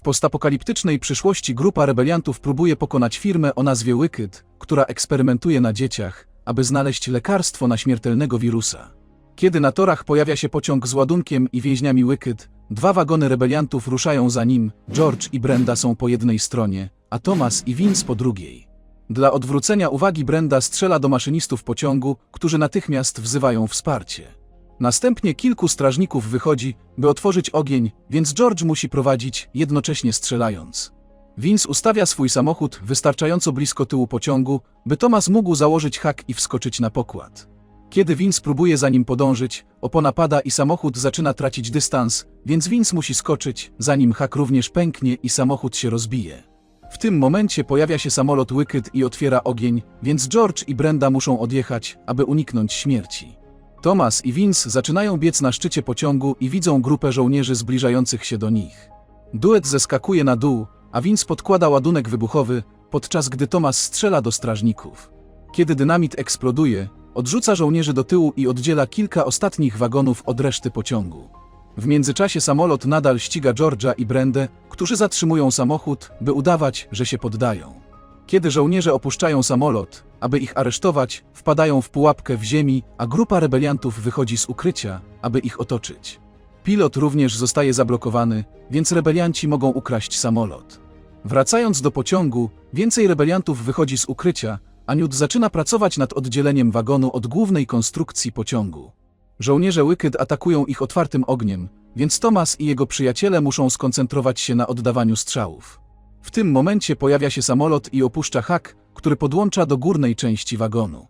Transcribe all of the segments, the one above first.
W postapokaliptycznej przyszłości grupa rebeliantów próbuje pokonać firmę o nazwie Wicked, która eksperymentuje na dzieciach, aby znaleźć lekarstwo na śmiertelnego wirusa. Kiedy na torach pojawia się pociąg z ładunkiem i więźniami Wicked, dwa wagony rebeliantów ruszają za nim, George i Brenda są po jednej stronie, a Thomas i Vince po drugiej. Dla odwrócenia uwagi Brenda strzela do maszynistów pociągu, którzy natychmiast wzywają wsparcie. Następnie kilku strażników wychodzi, by otworzyć ogień, więc George musi prowadzić, jednocześnie strzelając. Vince ustawia swój samochód wystarczająco blisko tyłu pociągu, by Thomas mógł założyć hak i wskoczyć na pokład. Kiedy Vince próbuje za nim podążyć, opona pada i samochód zaczyna tracić dystans, więc Vince musi skoczyć, zanim hak również pęknie i samochód się rozbije. W tym momencie pojawia się samolot Wicked i otwiera ogień, więc George i Brenda muszą odjechać, aby uniknąć śmierci. Thomas i Vince zaczynają biec na szczycie pociągu i widzą grupę żołnierzy zbliżających się do nich. Duet zeskakuje na dół, a Vince podkłada ładunek wybuchowy, podczas gdy Thomas strzela do strażników. Kiedy dynamit eksploduje, odrzuca żołnierzy do tyłu i oddziela kilka ostatnich wagonów od reszty pociągu. W międzyczasie samolot nadal ściga George'a i Brendę, którzy zatrzymują samochód, by udawać, że się poddają. Kiedy żołnierze opuszczają samolot, aby ich aresztować, wpadają w pułapkę w ziemi, a grupa rebeliantów wychodzi z ukrycia, aby ich otoczyć. Pilot również zostaje zablokowany, więc rebelianci mogą ukraść samolot. Wracając do pociągu, więcej rebeliantów wychodzi z ukrycia, a Newt zaczyna pracować nad oddzieleniem wagonu od głównej konstrukcji pociągu. Żołnierze Wicked atakują ich otwartym ogniem, więc Thomas i jego przyjaciele muszą skoncentrować się na oddawaniu strzałów. W tym momencie pojawia się samolot i opuszcza hak, który podłącza do górnej części wagonu.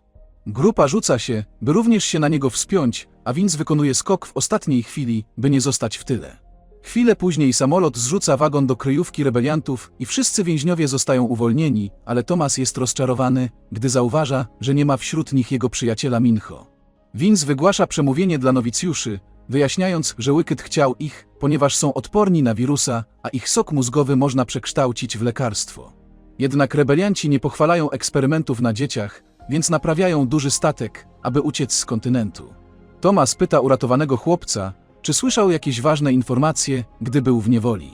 Grupa rzuca się, by również się na niego wspiąć, a Vince wykonuje skok w ostatniej chwili, by nie zostać w tyle. Chwilę później samolot zrzuca wagon do kryjówki rebeliantów i wszyscy więźniowie zostają uwolnieni, ale Thomas jest rozczarowany, gdy zauważa, że nie ma wśród nich jego przyjaciela Mincho. Vince wygłasza przemówienie dla nowicjuszy, wyjaśniając, że Wicked chciał ich, ponieważ są odporni na wirusa, a ich sok mózgowy można przekształcić w lekarstwo. Jednak rebelianci nie pochwalają eksperymentów na dzieciach, więc naprawiają duży statek, aby uciec z kontynentu. Thomas pyta uratowanego chłopca, czy słyszał jakieś ważne informacje, gdy był w niewoli.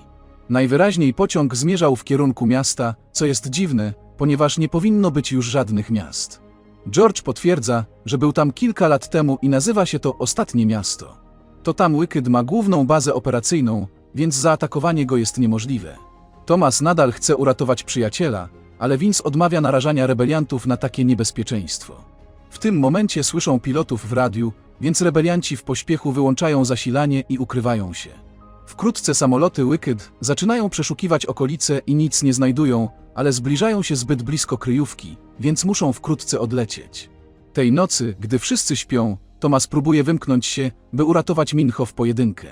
Najwyraźniej pociąg zmierzał w kierunku miasta, co jest dziwne, ponieważ nie powinno być już żadnych miast. George potwierdza, że był tam kilka lat temu i nazywa się to Ostatnie Miasto. To tam Wicked ma główną bazę operacyjną, więc zaatakowanie go jest niemożliwe. Thomas nadal chce uratować przyjaciela, ale Vince odmawia narażania rebeliantów na takie niebezpieczeństwo. W tym momencie słyszą pilotów w radiu, więc rebelianci w pośpiechu wyłączają zasilanie i ukrywają się. Wkrótce samoloty Wicked zaczynają przeszukiwać okolice i nic nie znajdują, ale zbliżają się zbyt blisko kryjówki, więc muszą wkrótce odlecieć. Tej nocy, gdy wszyscy śpią, Thomas próbuje wymknąć się, by uratować Mincho w pojedynkę.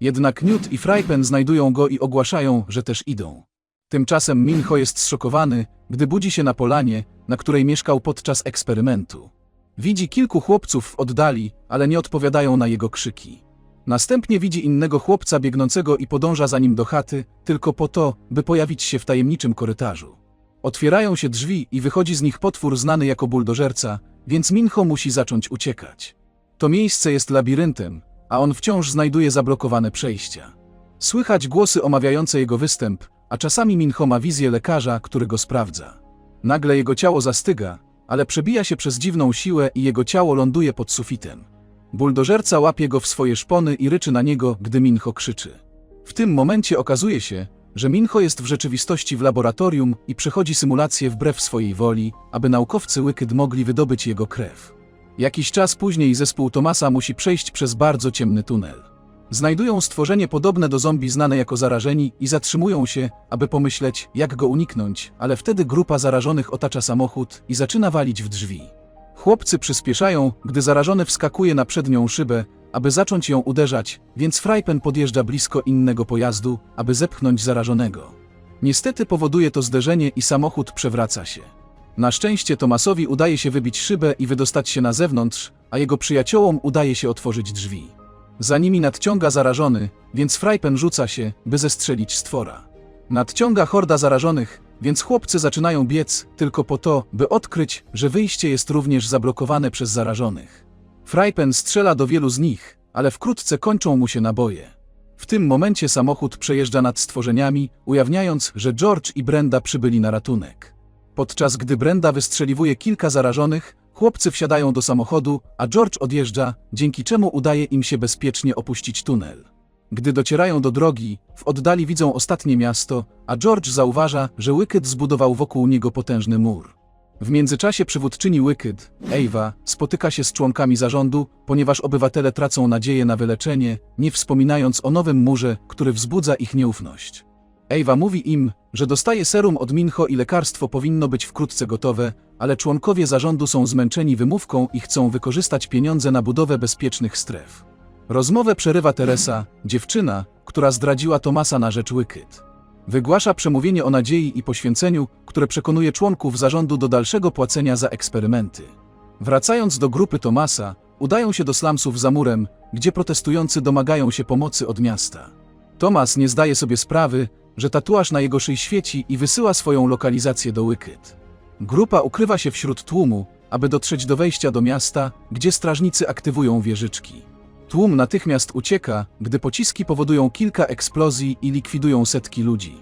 Jednak Newt i Frypen znajdują go i ogłaszają, że też idą. Tymczasem Mincho jest zszokowany, gdy budzi się na polanie, na której mieszkał podczas eksperymentu. Widzi kilku chłopców w oddali, ale nie odpowiadają na jego krzyki. Następnie widzi innego chłopca biegnącego i podąża za nim do chaty, tylko po to, by pojawić się w tajemniczym korytarzu. Otwierają się drzwi i wychodzi z nich potwór znany jako buldożerca, więc Mincho musi zacząć uciekać. To miejsce jest labiryntem, a on wciąż znajduje zablokowane przejścia. Słychać głosy omawiające jego występ, a czasami Mincho ma wizję lekarza, który go sprawdza. Nagle jego ciało zastyga, ale przebija się przez dziwną siłę i jego ciało ląduje pod sufitem. Buldożerca łapie go w swoje szpony i ryczy na niego, gdy Mincho krzyczy. W tym momencie okazuje się, że Mincho jest w rzeczywistości w laboratorium i przechodzi symulację wbrew swojej woli, aby naukowcy Wicked mogli wydobyć jego krew. Jakiś czas później zespół Tomasa musi przejść przez bardzo ciemny tunel. Znajdują stworzenie podobne do zombie znane jako zarażeni i zatrzymują się, aby pomyśleć, jak go uniknąć, ale wtedy grupa zarażonych otacza samochód i zaczyna walić w drzwi. Chłopcy przyspieszają, gdy zarażony wskakuje na przednią szybę, aby zacząć ją uderzać, więc Frypen podjeżdża blisko innego pojazdu, aby zepchnąć zarażonego. Niestety powoduje to zderzenie i samochód przewraca się. Na szczęście Tomasowi udaje się wybić szybę i wydostać się na zewnątrz, a jego przyjaciołom udaje się otworzyć drzwi. Za nimi nadciąga zarażony, więc Frypen rzuca się, by zestrzelić stwora. Nadciąga horda zarażonych, więc chłopcy zaczynają biec tylko po to, by odkryć, że wyjście jest również zablokowane przez zarażonych. Frypen strzela do wielu z nich, ale wkrótce kończą mu się naboje. W tym momencie samochód przejeżdża nad stworzeniami, ujawniając, że George i Brenda przybyli na ratunek. Podczas gdy Brenda wystrzeliwuje kilka zarażonych, chłopcy wsiadają do samochodu, a George odjeżdża, dzięki czemu udaje im się bezpiecznie opuścić tunel. Gdy docierają do drogi, w oddali widzą ostatnie miasto, a George zauważa, że Wicked zbudował wokół niego potężny mur. W międzyczasie przywódczyni Wicked, Ava, spotyka się z członkami zarządu, ponieważ obywatele tracą nadzieję na wyleczenie, nie wspominając o nowym murze, który wzbudza ich nieufność. Ava mówi im, że dostaje serum od Minho i lekarstwo powinno być wkrótce gotowe, ale członkowie zarządu są zmęczeni wymówką i chcą wykorzystać pieniądze na budowę bezpiecznych stref. Rozmowę przerywa Teresa, dziewczyna, która zdradziła Tomasa na rzecz Wicked. Wygłasza przemówienie o nadziei i poświęceniu, które przekonuje członków zarządu do dalszego płacenia za eksperymenty. Wracając do grupy Tomasa, udają się do slumsów za murem, gdzie protestujący domagają się pomocy od miasta. Tomas nie zdaje sobie sprawy, że tatuaż na jego szyi świeci i wysyła swoją lokalizację do Wicked. Grupa ukrywa się wśród tłumu, aby dotrzeć do wejścia do miasta, gdzie strażnicy aktywują wieżyczki. Tłum natychmiast ucieka, gdy pociski powodują kilka eksplozji i likwidują setki ludzi.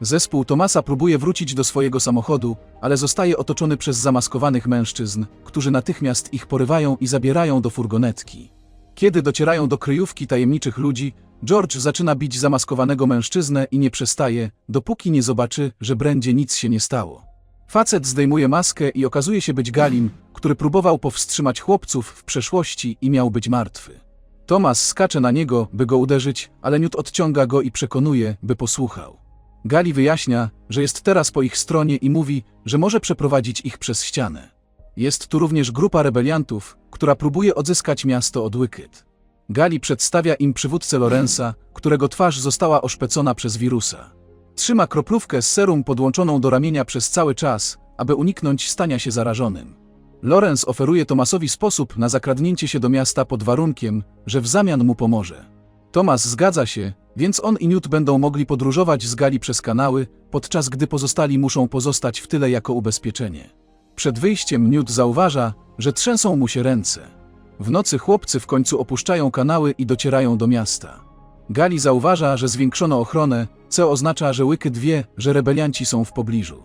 Zespół Tomasa próbuje wrócić do swojego samochodu, ale zostaje otoczony przez zamaskowanych mężczyzn, którzy natychmiast ich porywają i zabierają do furgonetki. Kiedy docierają do kryjówki tajemniczych ludzi, George zaczyna bić zamaskowanego mężczyznę i nie przestaje, dopóki nie zobaczy, że Brendzie nic się nie stało. Facet zdejmuje maskę i okazuje się być Galim, który próbował powstrzymać chłopców w przeszłości i miał być martwy. Tomas skacze na niego, by go uderzyć, ale Newt odciąga go i przekonuje, by posłuchał. Gali wyjaśnia, że jest teraz po ich stronie i mówi, że może przeprowadzić ich przez ścianę. Jest tu również grupa rebeliantów, która próbuje odzyskać miasto od Wicked. Gali przedstawia im przywódcę Lorenza, którego twarz została oszpecona przez wirusa. Trzyma kroplówkę z serum podłączoną do ramienia przez cały czas, aby uniknąć stania się zarażonym. Lorenz oferuje Tomasowi sposób na zakradnięcie się do miasta pod warunkiem, że w zamian mu pomoże. Tomas zgadza się, więc on i Newt będą mogli podróżować z Gali przez kanały, podczas gdy pozostali muszą pozostać w tyle jako ubezpieczenie. Przed wyjściem Newt zauważa, że trzęsą mu się ręce. W nocy chłopcy w końcu opuszczają kanały i docierają do miasta. Gali zauważa, że zwiększono ochronę, co oznacza, że Wicked wie, że rebelianci są w pobliżu.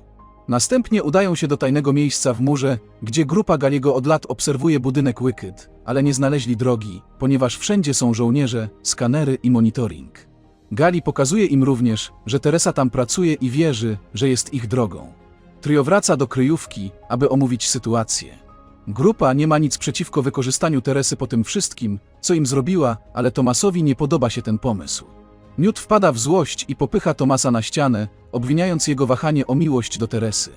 Następnie udają się do tajnego miejsca w murze, gdzie grupa Galiego od lat obserwuje budynek Wicked, ale nie znaleźli drogi, ponieważ wszędzie są żołnierze, skanery i monitoring. Gali pokazuje im również, że Teresa tam pracuje i wierzy, że jest ich drogą. Trio wraca do kryjówki, aby omówić sytuację. Grupa nie ma nic przeciwko wykorzystaniu Teresy po tym wszystkim, co im zrobiła, ale Tomasowi nie podoba się ten pomysł. Newt wpada w złość i popycha Tomasa na ścianę, obwiniając jego wahanie o miłość do Teresy.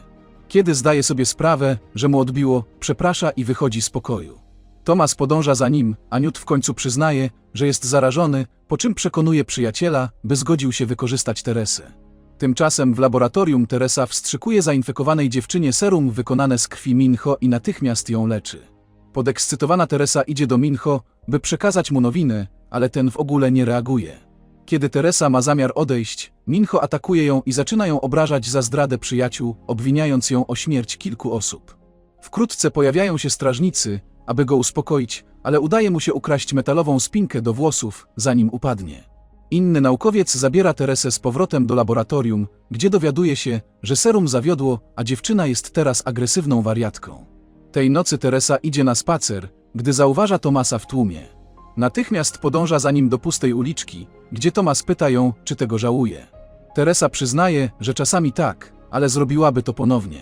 Kiedy zdaje sobie sprawę, że mu odbiło, przeprasza i wychodzi z pokoju. Tomas podąża za nim, a Newt w końcu przyznaje, że jest zarażony, po czym przekonuje przyjaciela, by zgodził się wykorzystać Teresę. Tymczasem w laboratorium Teresa wstrzykuje zainfekowanej dziewczynie serum wykonane z krwi Minho i natychmiast ją leczy. Podekscytowana Teresa idzie do Minho, by przekazać mu nowiny, ale ten w ogóle nie reaguje. Kiedy Teresa ma zamiar odejść, Minho atakuje ją i zaczyna ją obrażać za zdradę przyjaciół, obwiniając ją o śmierć kilku osób. Wkrótce pojawiają się strażnicy, aby go uspokoić, ale udaje mu się ukraść metalową spinkę do włosów, zanim upadnie. Inny naukowiec zabiera Teresę z powrotem do laboratorium, gdzie dowiaduje się, że serum zawiodło, a dziewczyna jest teraz agresywną wariatką. Tej nocy Teresa idzie na spacer, gdy zauważa Tomasa w tłumie. Natychmiast podąża za nim do pustej uliczki, gdzie Tomas pyta ją, czy tego żałuje. Teresa przyznaje, że czasami tak, ale zrobiłaby to ponownie.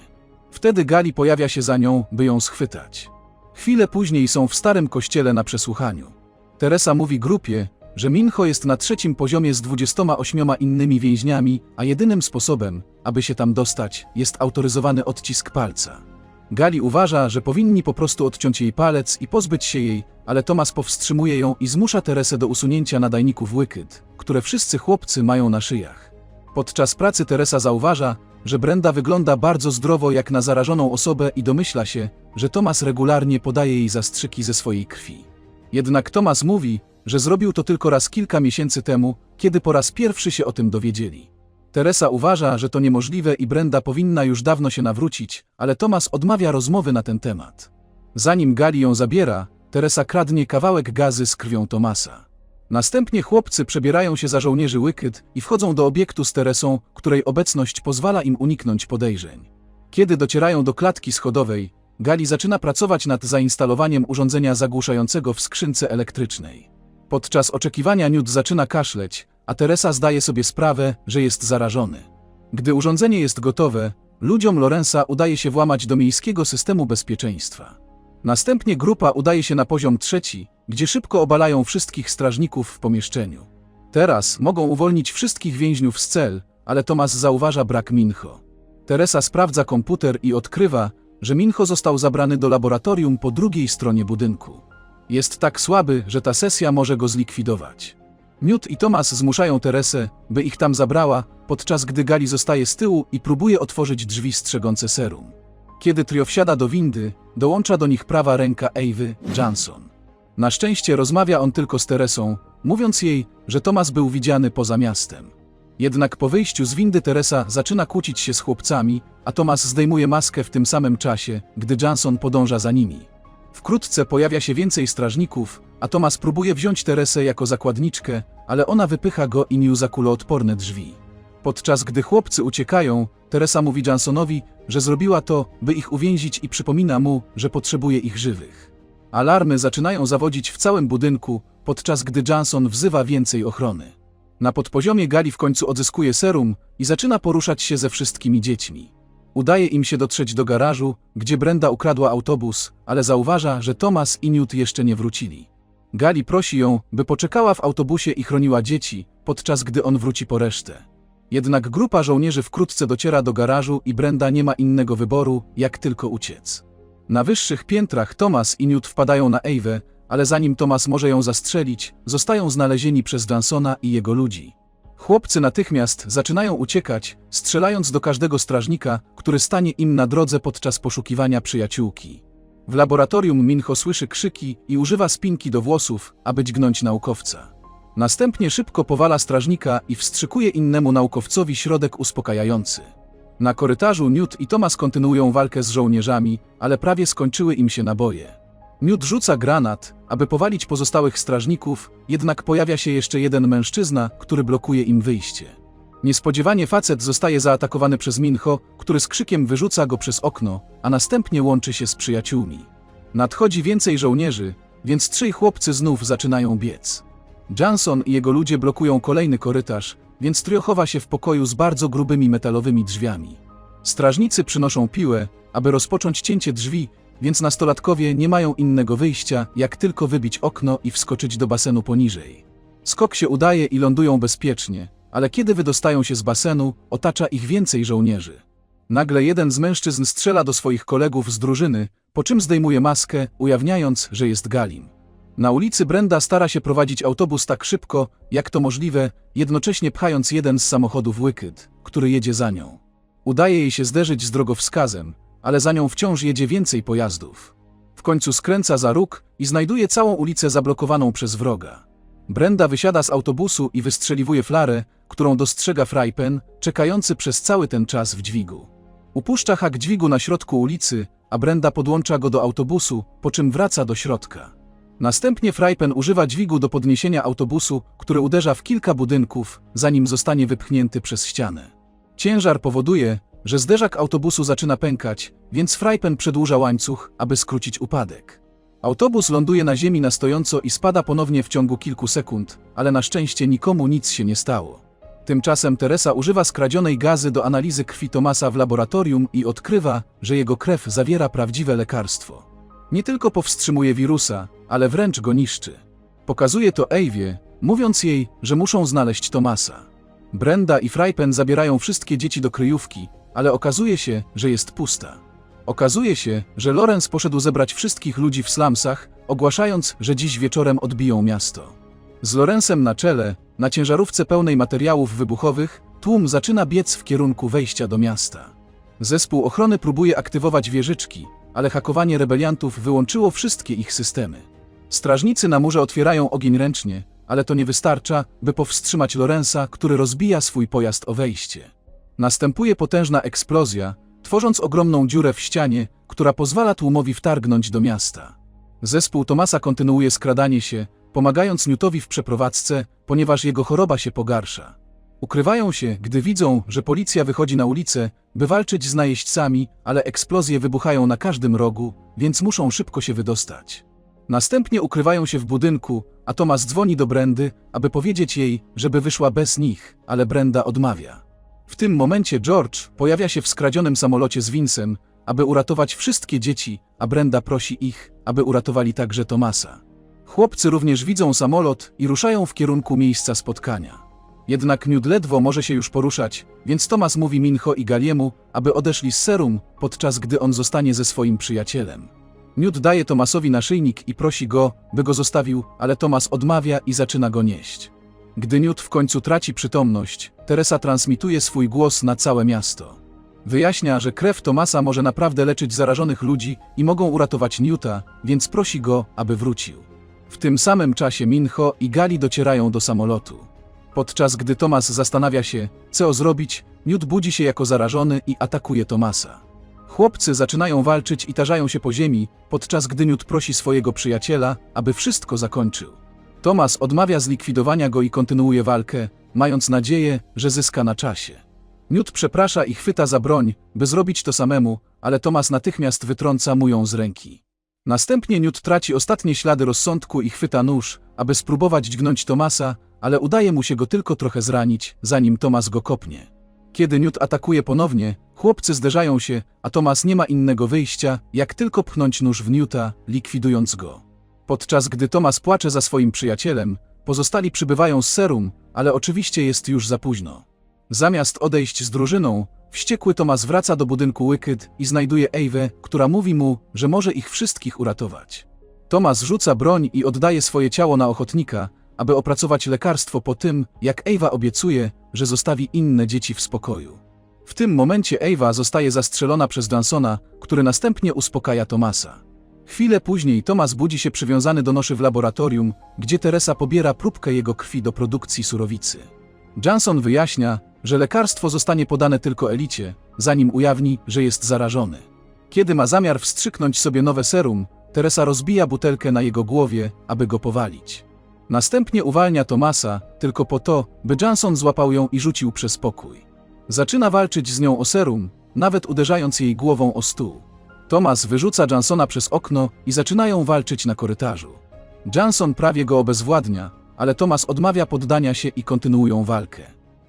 Wtedy Gali pojawia się za nią, by ją schwytać. Chwilę później są w starym kościele na przesłuchaniu. Teresa mówi grupie, że Minho jest na trzecim poziomie z 28 innymi więźniami, a jedynym sposobem, aby się tam dostać, jest autoryzowany odcisk palca. Gali uważa, że powinni po prostu odciąć jej palec i pozbyć się jej, ale Tomas powstrzymuje ją i zmusza Teresę do usunięcia nadajników Wicked, które wszyscy chłopcy mają na szyjach. Podczas pracy Teresa zauważa, że Brenda wygląda bardzo zdrowo jak na zarażoną osobę i domyśla się, że Tomas regularnie podaje jej zastrzyki ze swojej krwi. Jednak Tomas mówi, że zrobił to tylko raz kilka miesięcy temu, kiedy po raz pierwszy się o tym dowiedzieli. Teresa uważa, że to niemożliwe i Brenda powinna już dawno się nawrócić, ale Tomas odmawia rozmowy na ten temat. Zanim Gali ją zabiera, Teresa kradnie kawałek gazy z krwią Tomasa. Następnie chłopcy przebierają się za żołnierzy Wicked i wchodzą do obiektu z Teresą, której obecność pozwala im uniknąć podejrzeń. Kiedy docierają do klatki schodowej, Gali zaczyna pracować nad zainstalowaniem urządzenia zagłuszającego w skrzynce elektrycznej. Podczas oczekiwania Newt zaczyna kaszleć, a Teresa zdaje sobie sprawę, że jest zarażony. Gdy urządzenie jest gotowe, ludziom Lorenza udaje się włamać do miejskiego systemu bezpieczeństwa. Następnie grupa udaje się na poziom trzeci, gdzie szybko obalają wszystkich strażników w pomieszczeniu. Teraz mogą uwolnić wszystkich więźniów z cel, ale Tomas zauważa brak Mincho. Teresa sprawdza komputer i odkrywa, że Mincho został zabrany do laboratorium po drugiej stronie budynku. Jest tak słaby, że ta sesja może go zlikwidować. Newt i Thomas zmuszają Teresę, by ich tam zabrała, podczas gdy Gali zostaje z tyłu i próbuje otworzyć drzwi strzegące serum. Kiedy trio wsiada do windy, dołącza do nich prawa ręka Ewy, Johnson. Na szczęście rozmawia on tylko z Teresą, mówiąc jej, że Thomas był widziany poza miastem. Jednak po wyjściu z windy Teresa zaczyna kłócić się z chłopcami, a Thomas zdejmuje maskę w tym samym czasie, gdy Johnson podąża za nimi. Wkrótce pojawia się więcej strażników, a Thomas próbuje wziąć Teresę jako zakładniczkę, ale ona wypycha go i New za kuloodporne drzwi. Podczas gdy chłopcy uciekają, Teresa mówi Johnsonowi, że zrobiła to, by ich uwięzić i przypomina mu, że potrzebuje ich żywych. Alarmy zaczynają zawodzić w całym budynku, podczas gdy Johnson wzywa więcej ochrony. Na podpoziomie Gali w końcu odzyskuje serum i zaczyna poruszać się ze wszystkimi dziećmi. Udaje im się dotrzeć do garażu, gdzie Brenda ukradła autobus, ale zauważa, że Thomas i Newt jeszcze nie wrócili. Gali prosi ją, by poczekała w autobusie i chroniła dzieci, podczas gdy on wróci po resztę. Jednak grupa żołnierzy wkrótce dociera do garażu i Brenda nie ma innego wyboru, jak tylko uciec. Na wyższych piętrach Thomas i Newt wpadają na Ewę, ale zanim Thomas może ją zastrzelić, zostają znalezieni przez Dansona i jego ludzi. Chłopcy natychmiast zaczynają uciekać, strzelając do każdego strażnika, który stanie im na drodze podczas poszukiwania przyjaciółki. W laboratorium Mincho słyszy krzyki i używa spinki do włosów, aby dźgnąć naukowca. Następnie szybko powala strażnika i wstrzykuje innemu naukowcowi środek uspokajający. Na korytarzu Newt i Thomas kontynuują walkę z żołnierzami, ale prawie skończyły im się naboje. Newt rzuca granat, aby powalić pozostałych strażników, jednak pojawia się jeszcze jeden mężczyzna, który blokuje im wyjście. Niespodziewanie facet zostaje zaatakowany przez Mincho, który z krzykiem wyrzuca go przez okno, a następnie łączy się z przyjaciółmi. Nadchodzi więcej żołnierzy, więc trzej chłopcy znów zaczynają biec. Johnson i jego ludzie blokują kolejny korytarz, więc trio chowa się w pokoju z bardzo grubymi metalowymi drzwiami. Strażnicy przynoszą piłę, aby rozpocząć cięcie drzwi, więc nastolatkowie nie mają innego wyjścia, jak tylko wybić okno i wskoczyć do basenu poniżej. Skok się udaje i lądują bezpiecznie, ale kiedy wydostają się z basenu, otacza ich więcej żołnierzy. Nagle jeden z mężczyzn strzela do swoich kolegów z drużyny, po czym zdejmuje maskę, ujawniając, że jest Galim. Na ulicy Brenda stara się prowadzić autobus tak szybko, jak to możliwe, jednocześnie pchając jeden z samochodów Wicked, który jedzie za nią. Udaje jej się zderzyć z drogowskazem, ale za nią wciąż jedzie więcej pojazdów. W końcu skręca za róg i znajduje całą ulicę zablokowaną przez wroga. Brenda wysiada z autobusu i wystrzeliwuje flarę, którą dostrzega Frypen, czekający przez cały ten czas w dźwigu. Upuszcza hak dźwigu na środku ulicy, a Brenda podłącza go do autobusu, po czym wraca do środka. Następnie Frypen używa dźwigu do podniesienia autobusu, który uderza w kilka budynków, zanim zostanie wypchnięty przez ścianę. Ciężar powoduje, że zderzak autobusu zaczyna pękać, więc Frypen przedłuża łańcuch, aby skrócić upadek. Autobus ląduje na ziemi na stojąco i spada ponownie w ciągu kilku sekund, ale na szczęście nikomu nic się nie stało. Tymczasem Teresa używa skradzionej gazy do analizy krwi Tomasa w laboratorium i odkrywa, że jego krew zawiera prawdziwe lekarstwo. Nie tylko powstrzymuje wirusa, ale wręcz go niszczy. Pokazuje to Ewie, mówiąc jej, że muszą znaleźć Tomasa. Brenda i Frypen zabierają wszystkie dzieci do kryjówki, ale okazuje się, że jest pusta. Okazuje się, że Lorenz poszedł zebrać wszystkich ludzi w slumsach, ogłaszając, że dziś wieczorem odbiją miasto. Z Lorenzem na czele, na ciężarówce pełnej materiałów wybuchowych, tłum zaczyna biec w kierunku wejścia do miasta. Zespół ochrony próbuje aktywować wieżyczki, ale hakowanie rebeliantów wyłączyło wszystkie ich systemy. Strażnicy na murze otwierają ogień ręcznie, ale to nie wystarcza, by powstrzymać Lorenza, który rozbija swój pojazd o wejście. Następuje potężna eksplozja, tworząc ogromną dziurę w ścianie, która pozwala tłumowi wtargnąć do miasta. Zespół Tomasa kontynuuje skradanie się, pomagając Newtowi w przeprowadzce, ponieważ jego choroba się pogarsza. Ukrywają się, gdy widzą, że policja wychodzi na ulicę, by walczyć z najeźdźcami, ale eksplozje wybuchają na każdym rogu, więc muszą szybko się wydostać. Następnie ukrywają się w budynku, a Thomas dzwoni do Brendy, aby powiedzieć jej, żeby wyszła bez nich, ale Brenda odmawia. W tym momencie George pojawia się w skradzionym samolocie z Vincem, aby uratować wszystkie dzieci, a Brenda prosi ich, aby uratowali także Tomasa. Chłopcy również widzą samolot i ruszają w kierunku miejsca spotkania. Jednak Newt ledwo może się już poruszać, więc Tomas mówi Minho i Galiemu, aby odeszli z serum, podczas gdy on zostanie ze swoim przyjacielem. Newt daje Tomasowi naszyjnik i prosi go, by go zostawił, ale Tomas odmawia i zaczyna go nieść. Gdy Newt w końcu traci przytomność, Teresa transmituje swój głos na całe miasto. Wyjaśnia, że krew Tomasa może naprawdę leczyć zarażonych ludzi i mogą uratować Newta, więc prosi go, aby wrócił. W tym samym czasie Minho i Gali docierają do samolotu. Podczas gdy Tomas zastanawia się, co zrobić, Newt budzi się jako zarażony i atakuje Tomasa. Chłopcy zaczynają walczyć i tarzają się po ziemi, podczas gdy Newt prosi swojego przyjaciela, aby wszystko zakończył. Tomas odmawia zlikwidowania go i kontynuuje walkę, mając nadzieję, że zyska na czasie. Newt przeprasza i chwyta za broń, by zrobić to samemu, ale Tomas natychmiast wytrąca mu ją z ręki. Następnie Newt traci ostatnie ślady rozsądku i chwyta nóż, aby spróbować dźgnąć Tomasa, ale udaje mu się go tylko trochę zranić, zanim Tomas go kopnie. Kiedy Newt atakuje ponownie, chłopcy zderzają się, a Tomas nie ma innego wyjścia, jak tylko pchnąć nóż w Newta, likwidując go. Podczas gdy Tomas płacze za swoim przyjacielem, pozostali przybywają z serum, ale oczywiście jest już za późno. Zamiast odejść z drużyną, wściekły Tomas wraca do budynku Wicked i znajduje Ewę, która mówi mu, że może ich wszystkich uratować. Tomas rzuca broń i oddaje swoje ciało na ochotnika, aby opracować lekarstwo po tym, jak Ewa obiecuje, że zostawi inne dzieci w spokoju. W tym momencie Ewa zostaje zastrzelona przez Jansona, który następnie uspokaja Tomasa. Chwilę później Tomas budzi się przywiązany do noszy w laboratorium, gdzie Teresa pobiera próbkę jego krwi do produkcji surowicy. Johnson wyjaśnia, że lekarstwo zostanie podane tylko Elicie, zanim ujawni, że jest zarażony. Kiedy ma zamiar wstrzyknąć sobie nowe serum, Teresa rozbija butelkę na jego głowie, aby go powalić. Następnie uwalnia Tomasa, tylko po to, by Johnson złapał ją i rzucił przez pokój. Zaczyna walczyć z nią o serum, nawet uderzając jej głową o stół. Thomas wyrzuca Johnsona przez okno i zaczynają walczyć na korytarzu. Johnson prawie go obezwładnia, ale Thomas odmawia poddania się i kontynuują walkę.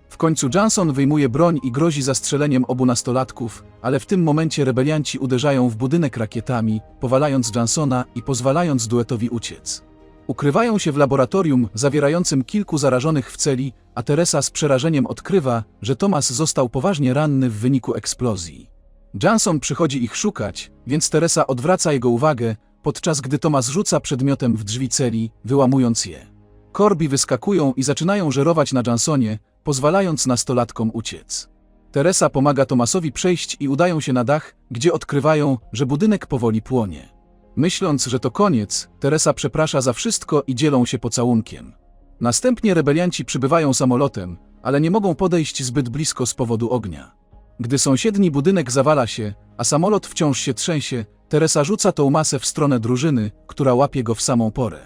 W końcu Johnson wyjmuje broń i grozi zastrzeleniem obu nastolatków, ale w tym momencie rebelianci uderzają w budynek rakietami, powalając Johnsona i pozwalając duetowi uciec. Ukrywają się w laboratorium zawierającym kilku zarażonych w celi, a Teresa z przerażeniem odkrywa, że Thomas został poważnie ranny w wyniku eksplozji. Johnson przychodzi ich szukać, więc Teresa odwraca jego uwagę, podczas gdy Thomas rzuca przedmiotem w drzwi celi, wyłamując je. Korbi wyskakują i zaczynają żerować na Johnsonie, pozwalając nastolatkom uciec. Teresa pomaga Thomasowi przejść i udają się na dach, gdzie odkrywają, że budynek powoli płonie. Myśląc, że to koniec, Teresa przeprasza za wszystko i dzielą się pocałunkiem. Następnie rebelianci przybywają samolotem, ale nie mogą podejść zbyt blisko z powodu ognia. Gdy sąsiedni budynek zawala się, a samolot wciąż się trzęsie, Teresa rzuca tą masę w stronę drużyny, która łapie go w samą porę.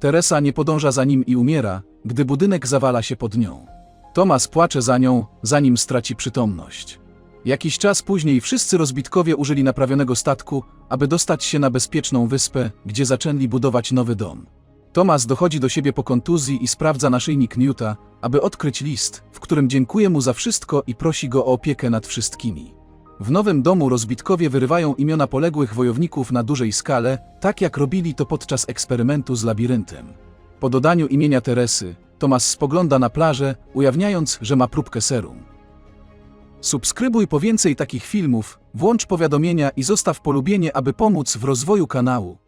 Teresa nie podąża za nim i umiera, gdy budynek zawala się pod nią. Tomas płacze za nią, zanim straci przytomność. Jakiś czas później wszyscy rozbitkowie użyli naprawionego statku, aby dostać się na bezpieczną wyspę, gdzie zaczęli budować nowy dom. Tomas dochodzi do siebie po kontuzji i sprawdza naszyjnik Newta, aby odkryć list, w którym dziękuje mu za wszystko i prosi go o opiekę nad wszystkimi. W nowym domu rozbitkowie wyrywają imiona poległych wojowników na dużej skale, tak jak robili to podczas eksperymentu z labiryntem. Po dodaniu imienia Teresy, Tomas spogląda na plażę, ujawniając, że ma próbkę serum. Subskrybuj po więcej takich filmów, włącz powiadomienia i zostaw polubienie, aby pomóc w rozwoju kanału.